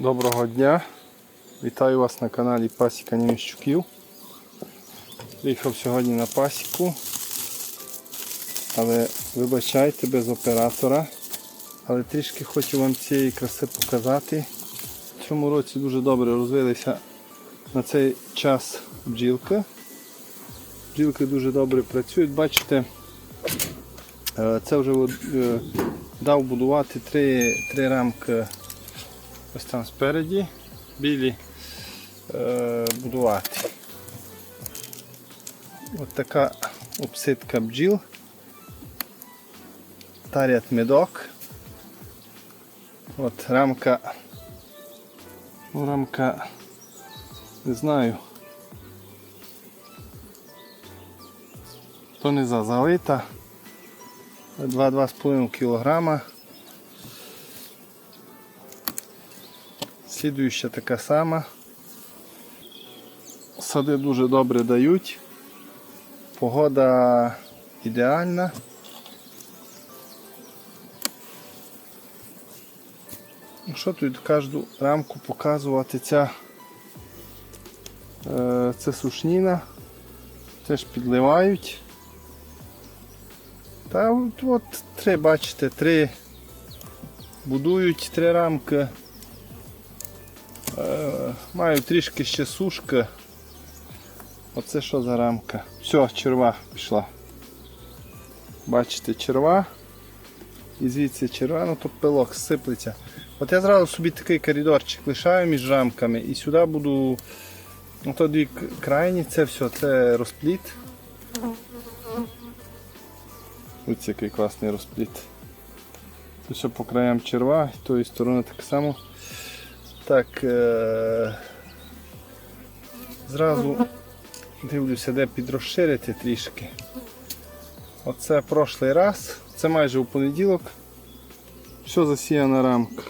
Доброго дня! Вітаю вас на каналі Пасіка Німіщуків. Приїхав сьогодні на пасіку, але вибачайте без оператора. Але трішки хочу вам цієї краси показати. В цьому році дуже добре розвилися на цей час бджілки. Бджілки дуже добре працюють. Бачите, е, це вже е, дав будувати три, три рамки ось там спереді, білі е, будувати. Ось така обсидка бджіл. Тарят медок. От рамка. Ну, рамка не знаю. То не залита. 2-2,5 кілограма. Слідуюча така сама. Сади дуже добре дають. Погода ідеальна. Що тут кожну рамку показувати ця е, це сушніна. Теж підливають. Та от, от три, бачите, три будують три рамки. Е, Маю трішки ще сушки. Оце що за рамка? Все, черва пішла. Бачите, черва. І звідси черва, ну то пилок сиплеться. От я зразу собі такий коридорчик лишаю між рамками і сюди буду. Ну дві крайні, це все, це розпліт. Ось який класний розпліт. Тут все по краям черва, з тої сторони так само. Так, е- зразу дивлюся, де підрозширити трішки. Оце прошлий раз, це майже у понеділок. Все засіяна рамка.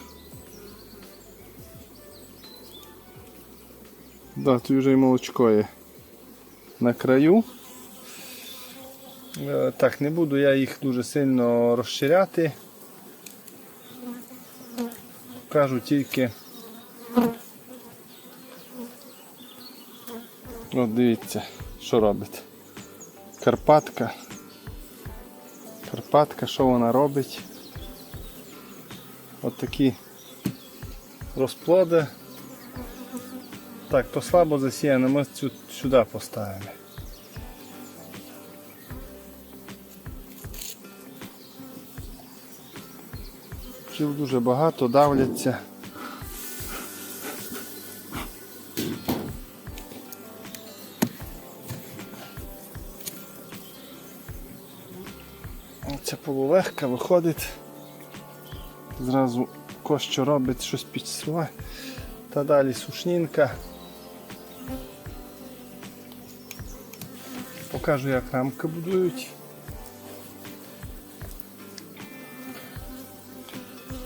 Да, тут вже і молочко є на краю. Е, Так, не буду я їх дуже сильно розширяти. Кажу тільки. От дивіться, що робить. Карпатка. Карпатка, що вона робить? От такі розплоди. Так, то слабо засіяно, ми цю сюди поставимо. Пчіл дуже багато, давляться. Полулегка виходить. Зразу кощо робить, щось підсуває. Та далі сушнінка. Покажу, як рамки будують.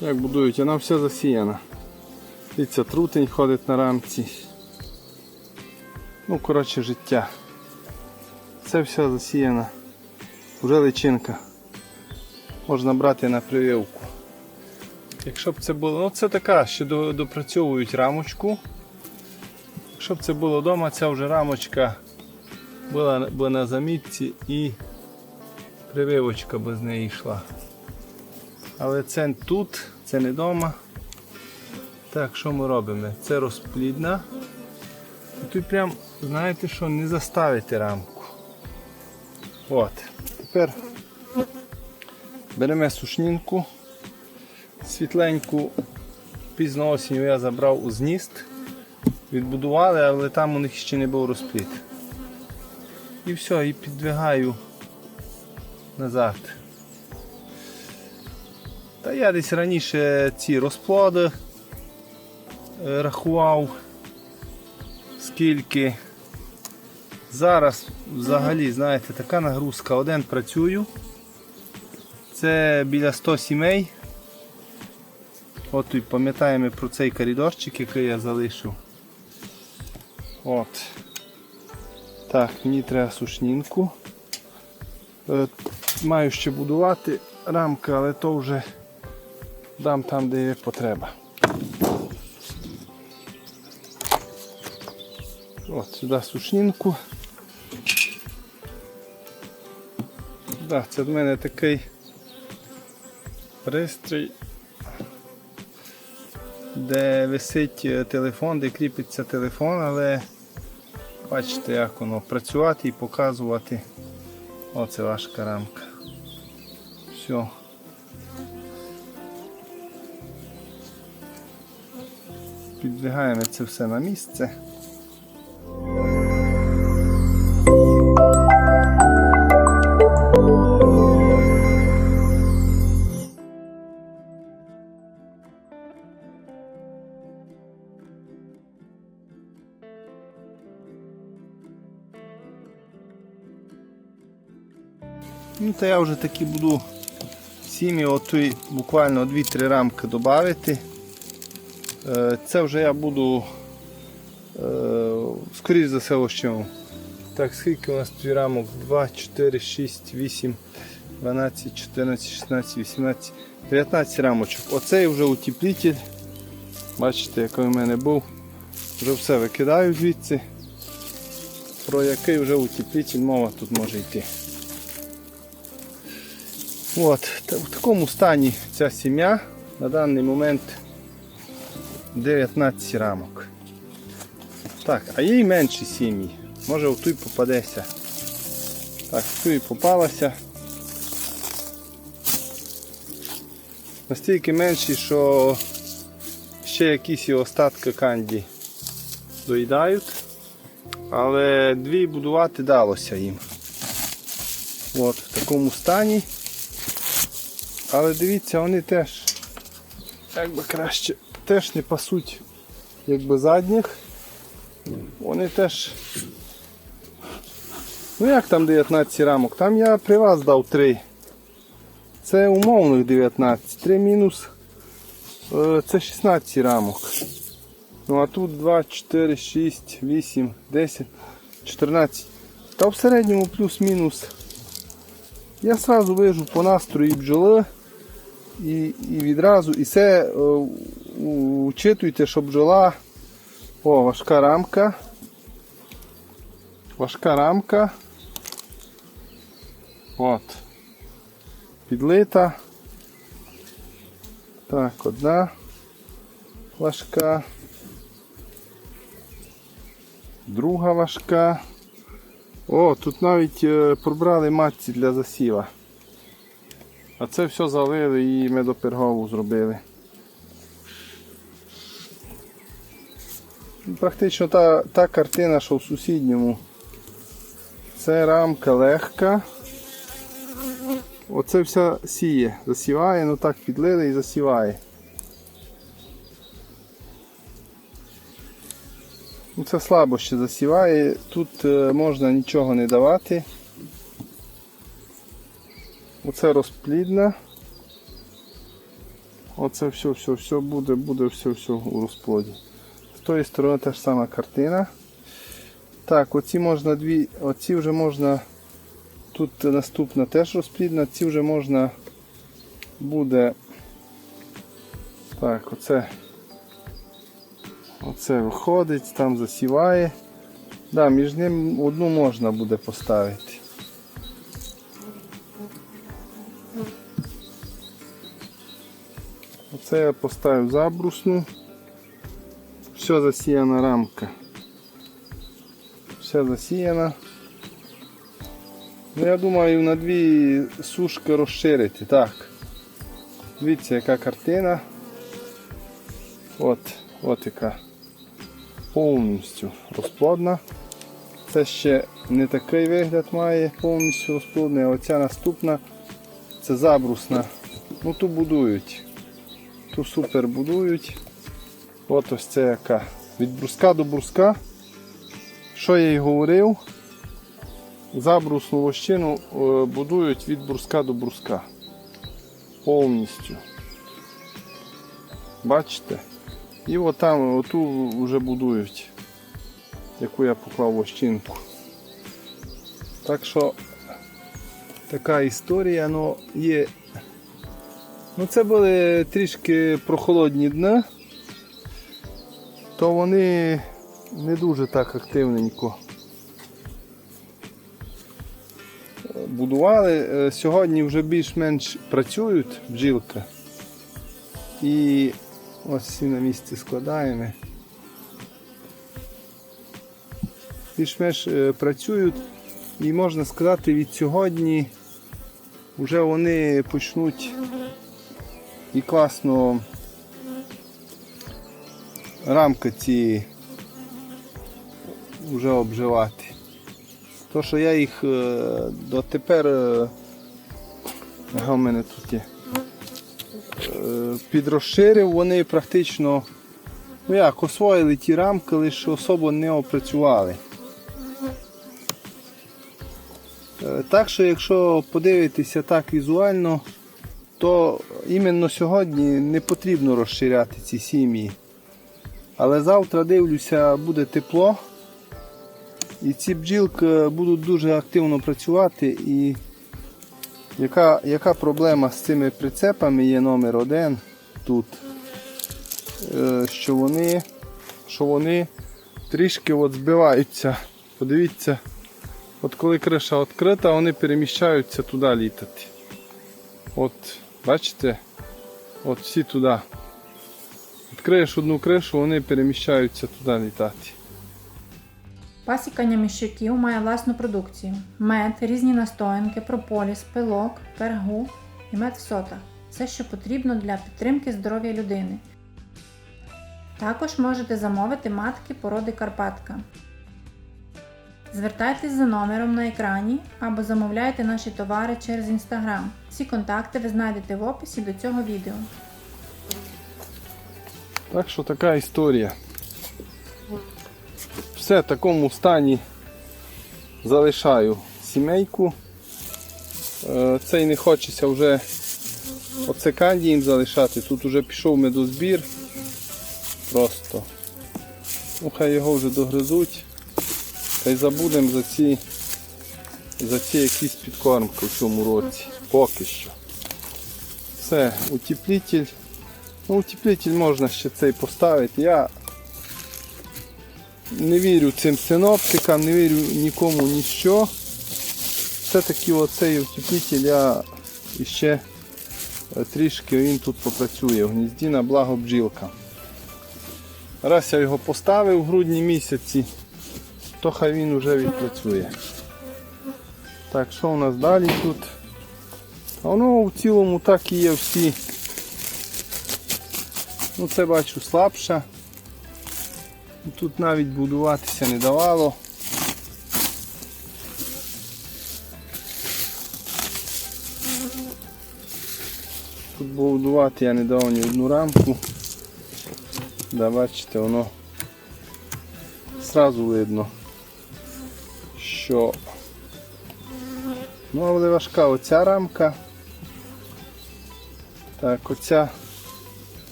Як будують, вона вся засіяна. Дивіться, трутень ходить на рамці. Ну, коротше, життя. Це все засіяна. Вже личинка. Можна брати на прививку. Якщо б це було, ну це така, що допрацьовують рамочку. Якщо б це було вдома, ця вже рамочка була, була на замітці і прививочка б з неї йшла. Але це тут, це не вдома. Так, що ми робимо? Це розплідна. І тут прям, знаєте що, не заставити рамку. От. Тепер беремо сушнінку. Світленьку пізно осінню я забрав у зніст. Відбудували, але там у них ще не був розпліт. І все, і підвигаю назад. Та я десь раніше ці розплоди е, рахував, скільки. Зараз взагалі, знаєте, така нагрузка. Один працюю. Це біля 100 сімей. От і пам'ятаємо про цей коридорчик, який я залишив. От. Так, мені треба сушнінку. Е, Маю ще будувати рамки, але то вже дам там, де є потреба. От сюди сушнінку. Да, це в мене такий пристрій, де висить е, телефон, де кріпиться телефон, але бачите, як воно працювати і показувати. Оце важка рамка. Все. Підвигаємо це все на місце. То я вже такі буду сім'ї, отої буквально 2-3 рамки додати. Е, Це вже я буду е, скоріш за все ощему. Так, скільки у нас тут рамок? 2, 4, 6, 8, 12, 14, 16, 18, 19 рамочок. Оцей вже утеплитель. Бачите, який у мене був. Вже все викидаю звідси. Про який вже утеплитель мова тут може йти. От, в такому стані ця сім'я на даний момент 19 рамок. Так, а є й менші сім'ї. Може в той попадеться. Так, в і попалася. Настільки менші, що ще якісь остатки канді доїдають. Але дві будувати далося їм. От, в такому стані. Але дивіться, вони теж як би краще теж не пасуть якби задніх. Вони теж. Ну як там 19 рамок? Там я при вас дав 3. Це умовних 19. 3 мінус е, це 16 рамок. Ну а тут 2, 4, 6, 8, 10, 14. Та в середньому плюс-мінус. Я сразу вижу по настрої бджоли і, і відразу. І це е, учитуйте, щоб бджола. О, важка рамка. Важка рамка. От. Підлита. Так, одна важка. Друга важка. О, тут навіть е, пробрали матці для засіва. А це все залили і медопергову зробили. Практично та, та картина, що в сусідньому. Це рамка легка. Оце вся сіє. Засіває, ну так підлили і засіває. Це слабо ще засіває. Тут е, можна нічого не давати. Оце розплідна. Оце все, все, все буде, буде все, все у розплоді. З тої сторони та ж сама картина. Так, оці можна дві, оці вже можна. Тут наступна теж розплідна, ці вже можна буде. Так, оце. Оце виходить, там засіває. Да, між ним одну можна буде поставити. Оце я поставив забрусну. Все засіяна рамка. Все засіяна. Ну, я думаю на дві сушки розширити. Так. Дивіться, яка картина. От, от яка повністю розплодна. Це ще не такий вигляд має повністю розплодний, а оця наступна це забрусна. Ну ту будують. Ту супер будують. От ось це яка. Від бруска до бруска. Що я й говорив, забрусну лощину е, будують від бруска до бруска. Повністю. Бачите? І от там оту вже будують, яку я поклав лощинку. Так що така історія, ну є. Ну це були трішки прохолодні дні, то вони не дуже так активненько будували. Е, Сьогодні вже більш-менш працюють бджілки. І ось всі на місці складаємо. Більш-менш е, працюють і можна сказати від сьогодні вже вони почнуть і класно рамки ці вже обживати. То, що я їх е, дотепер е, ага, мене тут є. е, Підрозширив, вони практично ну як, освоїли ті рамки, лише особо не опрацювали. Так що, якщо подивитися так візуально, то іменно сьогодні не потрібно розширяти ці сім'ї. Але завтра дивлюся, буде тепло. І ці бджілки будуть дуже активно працювати. І яка, яка проблема з цими прицепами є номер один тут? Е, Що вони, що вони трішки от збиваються. Подивіться, от коли криша відкрита, вони переміщаються туди літати. От, бачите? От всі туди. Відкриєш одну кришу, вони переміщаються туди літати. Пасіка няміщуків має власну продукцію: мед, різні настоянки, прополіс, пилок, пергу і мед в сотах. Все, що потрібно для підтримки здоров'я людини. Також можете замовити матки породи Карпатка. Звертайтесь за номером на екрані або замовляйте наші товари через інстаграм. Всі контакти ви знайдете в описі до цього відео. Так що така історія. Все в такому стані залишаю сімейку. Е, Цей не хочеться вже оце їм залишати. Тут вже пішов медозбір. Просто. Ну, хай його вже догризуть. Та й забудемо за ці, за ці якісь підкормки в цьому році. Поки що. Все, утеплитель. Ну, утеплитель можна ще цей поставити. Я не вірю цим синоптикам, не вірю нікому ніщо. Все-таки оцей утеплитель я іще е, трішки він тут попрацює в гнізді на благо бджілка. Раз я його поставив в грудні місяці, то хай він вже відпрацює. Так, що у нас далі тут? Воно в цілому так і є всі. Ну це бачу слабша. Тут навіть будуватися не давало. Тут будувати я не дав ні одну рамку. Да, бачите, воно зразу видно, що ну, але важка оця рамка. Так, оця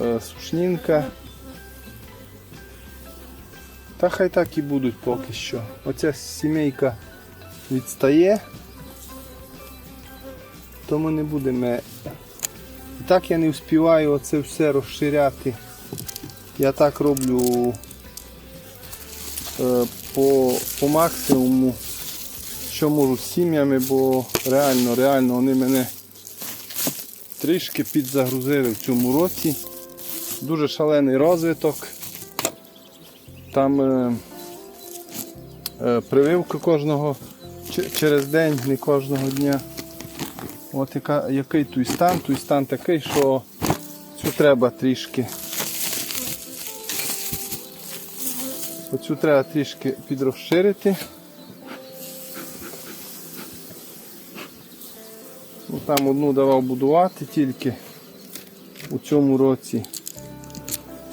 е, сушнінка. Та хай так і будуть поки що. Оця сімейка відстає, то ми не будемо. І так я не встигаю оце все розширяти. Я так роблю е, по, по максимуму, що можу з сім'ями, бо реально, реально вони мене трішки підзагрузили в цьому році. Дуже шалений розвиток. Там е, е, прививка кожного через день, не кожного дня. От яка, який той стан, той стан такий, що цю треба трішки. Оцю треба трішки підрозширити. Там одну давав будувати тільки у цьому році.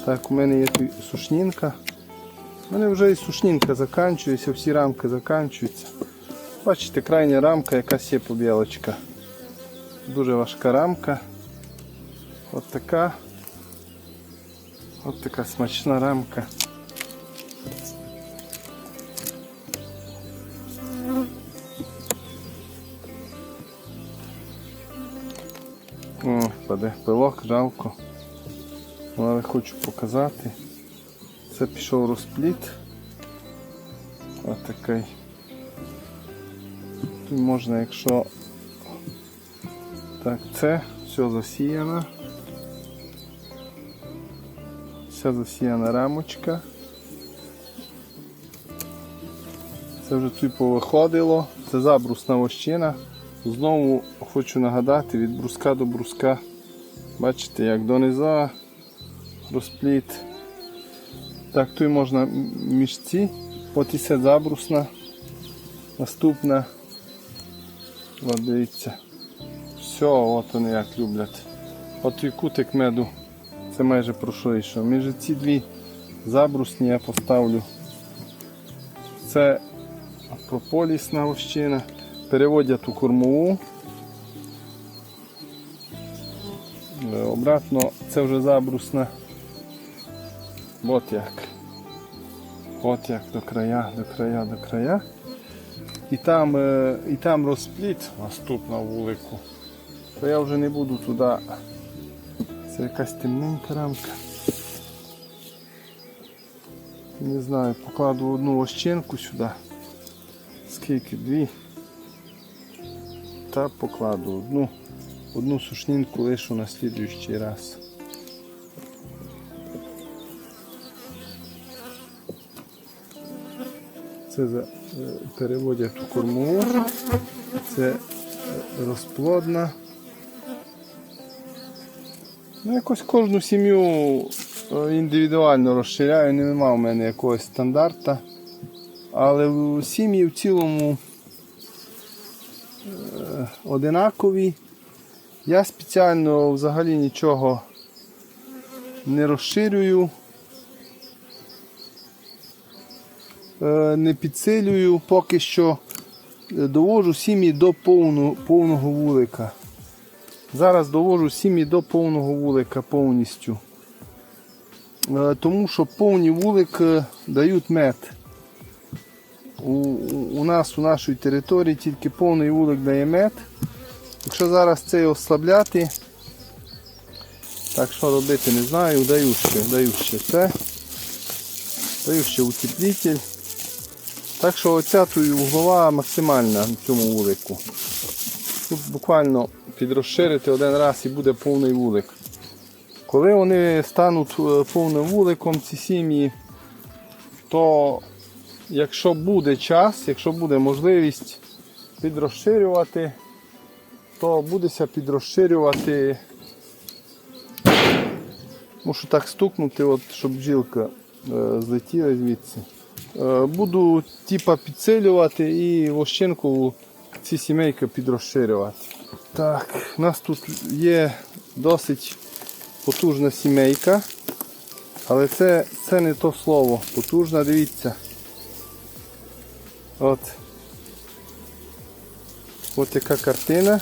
Так, у мене є тут сушнінка. У мене вже і сушнінка закінчується, всі рамки закінчуються. Бачите, крайня рамка якась є побілочка. Дуже важка рамка. От така. От така смачна рамка. Паде пилок, жалко. Але хочу показати. Це пішов розпліт. Ось такий. Тут можна, якщо так, це все засіяно. Вся засіяна рамочка. Це вже тут повиходило. Це забрусна вощина. Знову хочу нагадати від бруска до бруска. Бачите, як дониза розпліт. Так, тут можна м- між ці. От і це забрусна. Наступна. От дивіться. Все, от вони як люблять. От і кутик меду. Це майже пройшов. Між ці дві забрусні я поставлю. Це прополісна вощина. Переводять у кормову. Обратно це вже забрусна. От як. От як до края, до края, до края. І там, е, і там розпліт наступна вулику. То я вже не буду туди. Це якась темненька рамка. Не знаю, покладу одну ощенку сюди. Скільки? Дві. Та покладу одну. Одну сушнінку лишу на слідуючий раз. Це е, переводять у кормову. Це е, розплодна. Ну, якось кожну сім'ю е, індивідуально розширяю, нема в мене якогось стандарта. Але сім'ї в цілому одинакові. Я спеціально взагалі нічого не розширюю, е, не підсилюю, поки що е, довожу сім'ї до повного вулика. Зараз довожу сім'ї до повного вулика повністю. Е, Тому що повні вулик дають мед. У- у нас у нашій території тільки повний вулик дає мед. Якщо зараз це ослабляти, так що робити не знаю, даю ще, даю ще це. Даю ще утеплитель. Так що оця углова максимальна в цьому вулику. Тут буквально підрозширити один раз і буде повний вулик. Коли вони стануть е, повним вуликом, ці сім'ї, то якщо буде час, якщо буде можливість підрозширювати, то будеться підрозширювати. Мушу так стукнути, от, щоб бджілка е, злетіла звідси. Е, буду типа підсилювати і вощинку ці сімейки підрозширювати. Так, у нас тут є досить потужна сімейка, але це, це не то слово. Потужна, дивіться. От. От яка картина.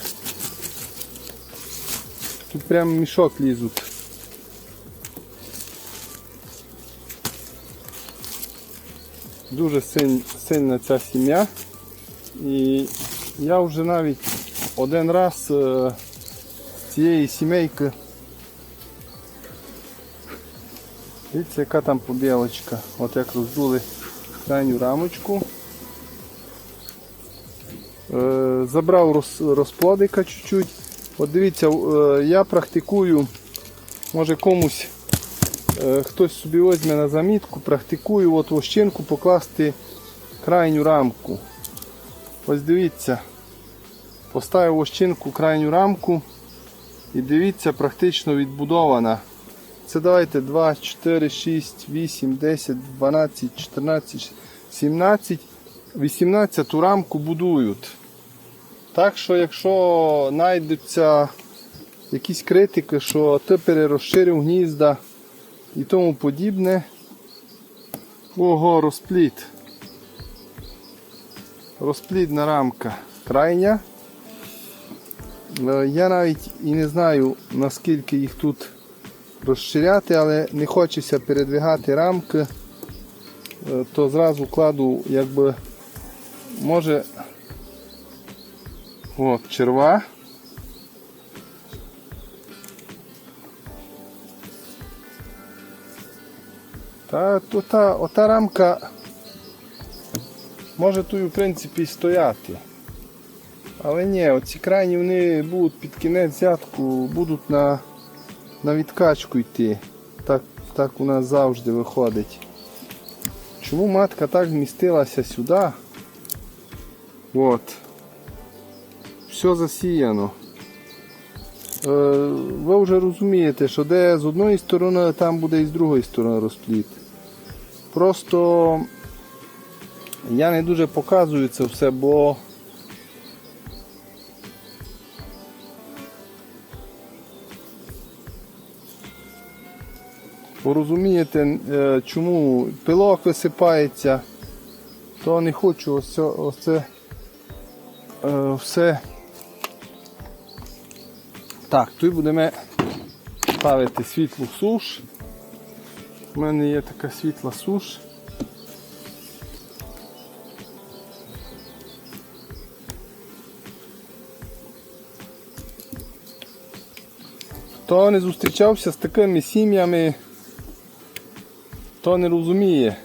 Тут прям мішок лізуть. Дуже силь- сильна ця сім'я. І я вже навіть один раз е, з цієї сімейки. Дивіться, яка там побілочка. От як роздули крайню рамочку. Е, забрав розплодика чуть-чуть. От дивіться, е, я практикую, може комусь е, хтось собі візьме на замітку, практикую от вощинку покласти крайню рамку. Ось дивіться, поставив вощинку крайню рамку і дивіться, практично відбудована. Це давайте 2, 4, 6, 8, 10, 12, 14, 17, 18 рамку будують. Так що, якщо знайдуться якісь критики, що ти перерозширив гнізда і тому подібне, ого, розпліт. Розплідна рамка крайня. Е, Я навіть і не знаю наскільки їх тут розширяти, але не хочеться передвигати рамки, е, то зразу кладу якби може от черва. Та то та, ота рамка може тут в принципі стояти. Але ні, оці крайні вони будуть під кінець взятку, будуть на, на відкачку йти. Так, так у нас завжди виходить. Чому матка так змістилася сюди? От. Все засіяно. Е, ви вже розумієте, що де з одної сторони, там буде і з другої сторони розпліт. Просто я не дуже показую це все, бо бо розумієте, е, чому пилок висипається, то не хочу ось це, ось це е, все. Так, тут будемо ставити світлу суш. У мене є така світла суш. Хто не зустрічався з такими сім'ями, то не розуміє.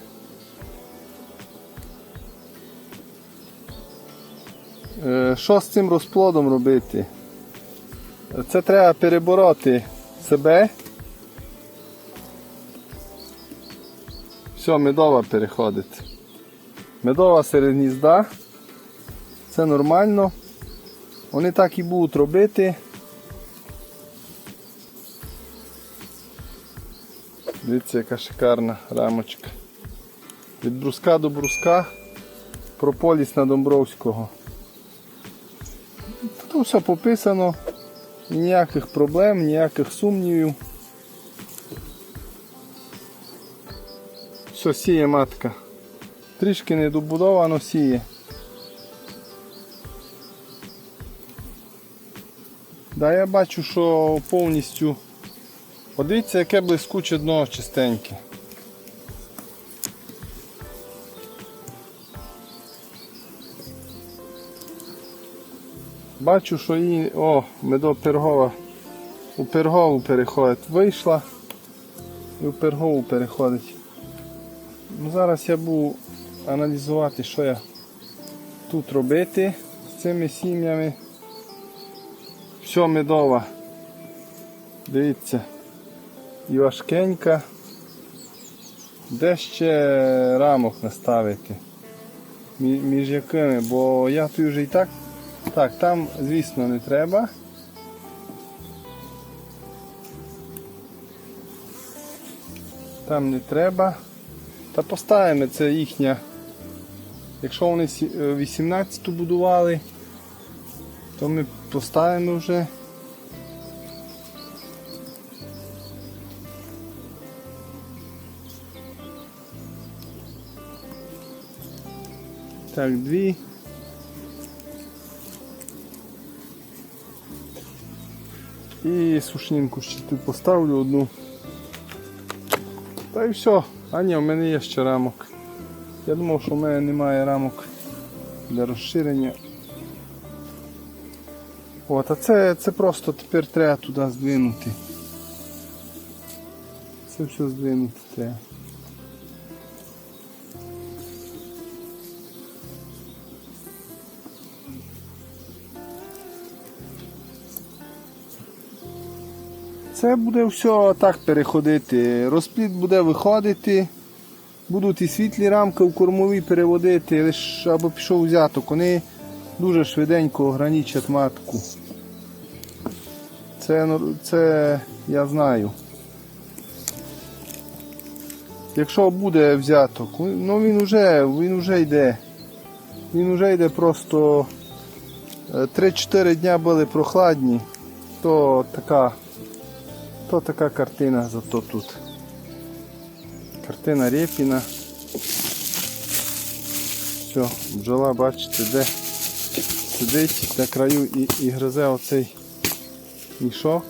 Е, Що з цим розплодом робити? Це треба перебороти себе. Все, медова переходить. Медова серед гнізда. Це нормально. Вони так і будуть робити. Дивіться, яка шикарна рамочка. Від бруска до бруска. Прополіс на Домбровського. Тут все пописано. Ніяких проблем, ніяких сумнівів. Все, сіє матка. Трішки недобудовано сіє. Да, я бачу, що повністю. Подивіться, яке блискуче дно чистеньке. Бачу, що її... О, медо пергова. У пергову переходить. Вийшла і у пергову переходить. Ну, Зараз я буду аналізувати, що я тут робити з цими сім'ями. Все медова. Дивіться. І важкенька. Де ще рамок наставити? Між якими, бо я тут вже і так. Так, там, звісно, не треба. Там не треба. Та поставимо це їхня. Якщо вони сі- е, 18 будували, то ми поставимо вже. Так, дві. І сушнінку ще тут поставлю одну. Та і все. А ні, в мене є ще рамок. Я думав, що в мене немає рамок для розширення. От, а це, це просто тепер треба туди здвинути. Це все здвинути треба. Це буде все так переходити. Розпліт буде виходити. Будуть і світлі рамки в кормові переводити, лише або пішов взяток. Вони дуже швиденько ограничать матку. Це, це я знаю. Якщо буде взяток, ну він вже, він вже йде. Він вже йде просто е, 3-4 дня були прохладні, то така то така картина зато тут. Картина Рєпіна. Все, бджола, бачите, де сидить на краю і, і гризе оцей мішок.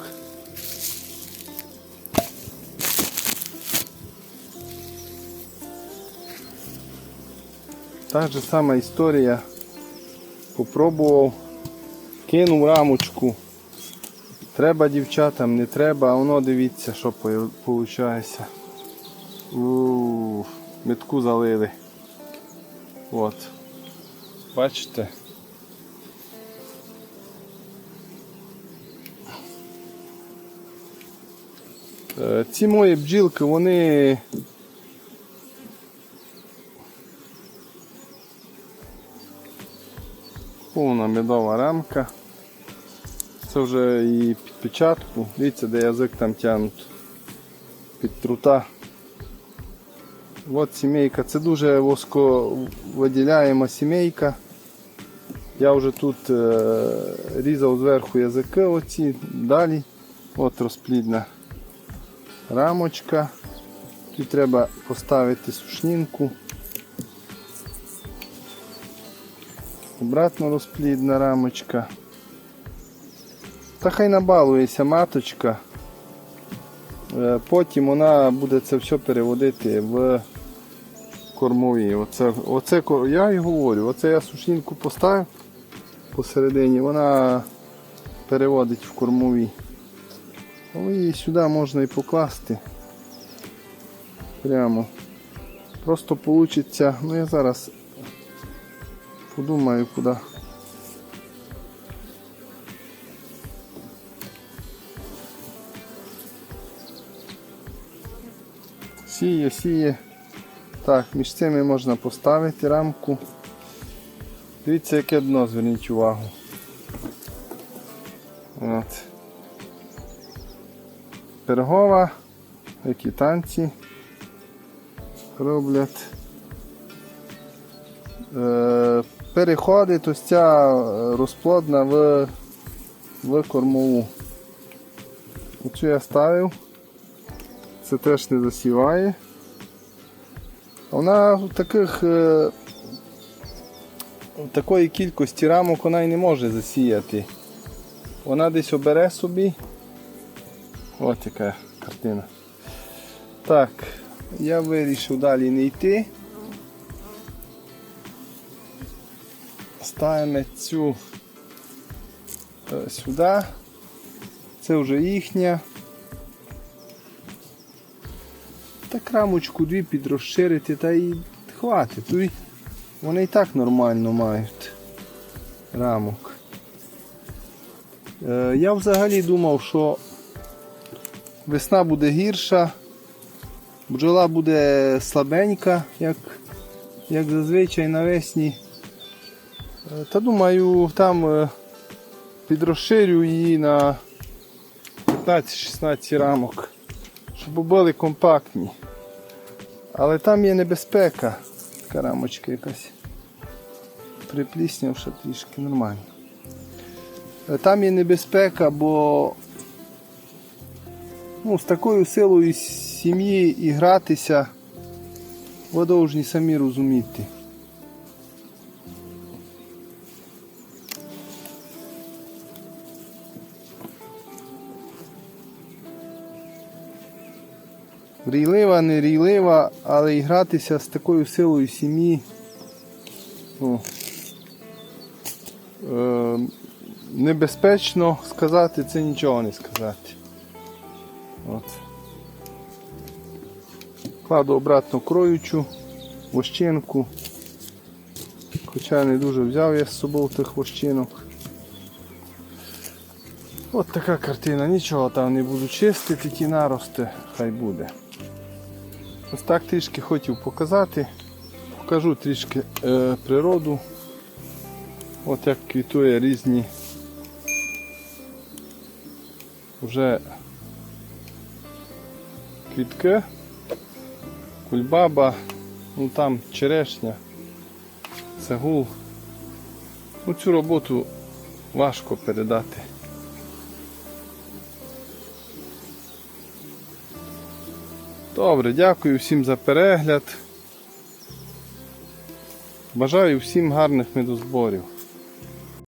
Так же сама історія. Попробував, кинув рамочку. Треба дівчатам, не треба, а воно дивіться, що виходить. У, метку залили. От. Бачите? Е, Ці мої бджілки, вони повна медова рамка. Це вже і під печатку. Дивіться, де язик там тягнуть під трута. От сімейка. Це дуже восковиділяєма сімейка. Я вже тут е, різав зверху язики оці, далі. От розплідна рамочка. Тут треба поставити сушнінку. Обратно розплідна рамочка. Та хай набалується маточка. Е, Потім вона буде це все переводити в кормові. Оце, оце, я і говорю, оце я сушнінку поставив посередині, вона переводить в кормові. Ну, і сюди можна і покласти. Прямо. Просто получиться, ну я зараз подумаю куди. Сіє, сіє. Так, між цими можна поставити рамку. Дивіться, яке дно, зверніть увагу. От. Пергова, які танці роблять. Е, переходить ось ця розплодна в, в кормову. Оцю я ставив. Це теж не засіває. Вона в таких е, в такої кількості рамок вона і не може засіяти. Вона десь обере собі. Ось яка картина. Так, я вирішив далі не йти. Ставимо цю е, сюди. Це вже їхня. Так рамочку дві підрозширити та і хватить. Вони і так нормально мають рамок. Е, я взагалі думав, що весна буде гірша, бджола буде слабенька, як, як зазвичай навесні. Е, Та думаю, там е, підрозширю її на 15-16 рамок, щоб були компактні. Але там є небезпека. Така рамочка якась. Припліснявша трішки нормально. Е, Там є небезпека, бо ну, з такою силою сім'ї і гратися ви самі розуміти. Рійлива, не рійлива, але і гратися з такою силою сім'ї. Ну, е, небезпечно сказати, це нічого не сказати. От. Кладу обратно кроючу, вощинку. Хоча не дуже взяв я з собою тих вощинок. От така картина, нічого там не буду чистити, ті нарости, хай буде. Ось так трішки хотів показати. Покажу трішки е, природу. От як квітує різні вже квітки, кульбаба, ну там черешня, цегул. Ну, цю роботу важко передати. Добре, дякую всім за перегляд. Бажаю всім гарних медозборів.